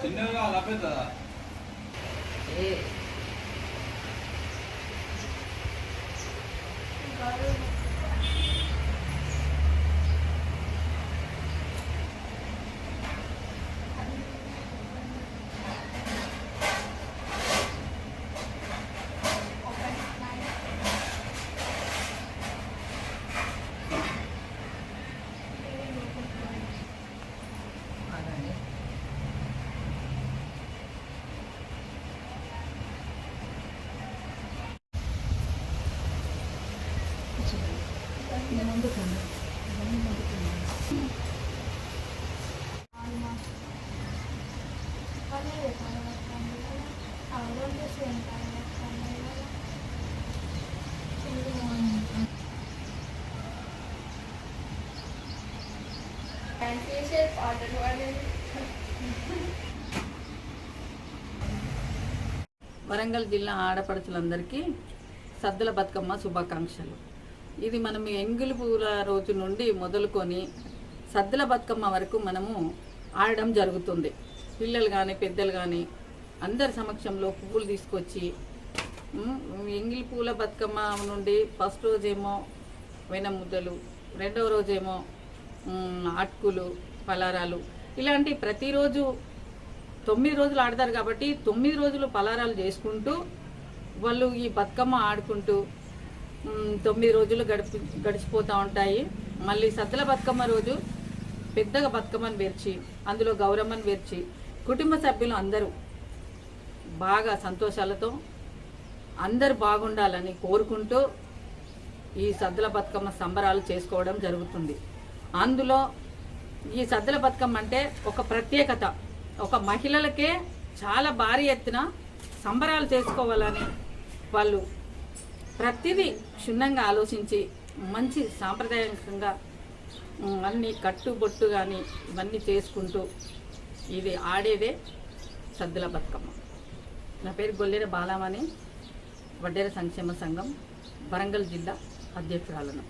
చిన్నగా అలా వరంగల్ జిల్లా ఆడపడుచులందరికీ సద్దుల బతుకమ్మ శుభాకాంక్షలు. ఇది మనం ఎంగిలి పూల రోజు నుండి మొదలుకొని సద్దుల బతుకమ్మ వరకు మనము ఆడడం జరుగుతుంది. పిల్లలు కానీ పెద్దలు కానీ అందరి సమక్షంలో పువ్వులు తీసుకొచ్చి ఎంగిలి పూల బతుకమ్మ నుండి ఫస్ట్ రోజేమో వెనముద్దలు రెండవ రోజేమో అటుకులు పలారాలు. ఇలాంటి ప్రతిరోజు తొమ్మిది రోజులు ఆడతారు కాబట్టి తొమ్మిది రోజులు పలారాలు చేసుకుంటూ వాళ్ళు ఈ బతుకమ్మ ఆడుకుంటూ తొమ్మిది రోజులు గడిపి గడిచిపోతూ ఉంటాయి. మళ్ళీ సద్దుల బతుకమ్మ రోజు పెద్దగా బతుకమ్మను పేర్చి అందులో గౌరమ్మను పేర్చి కుటుంబ సభ్యులు అందరూ బాగా సంతోషాలతో అందరు బాగుండాలని కోరుకుంటూ ఈ సద్దుల బతుకమ్మ సంబరాలు చేసుకోవడం జరుగుతుంది. అందులో ఈ సద్దుల బతుకమ్మ అంటే ఒక ప్రత్యేకత. ఒక మహిళలకే చాలా భారీ ఎత్తున సంబరాలు చేసుకోవాలని వాళ్ళు ప్రతిదీ క్షుణ్ణంగా ఆలోచించి మంచి సాంప్రదాయకంగా అన్నీ అన్ని కట్టుబొట్టు కానీ ఇవన్నీ చేసుకుంటూ ఇది ఆడేదే సద్దుల బతుకమ్మ. నా పేరు గొల్లెర బాలామణి వడ్డేర సంక్షేమ సంఘం వరంగల్ జిల్లా అధ్యక్షురాలను.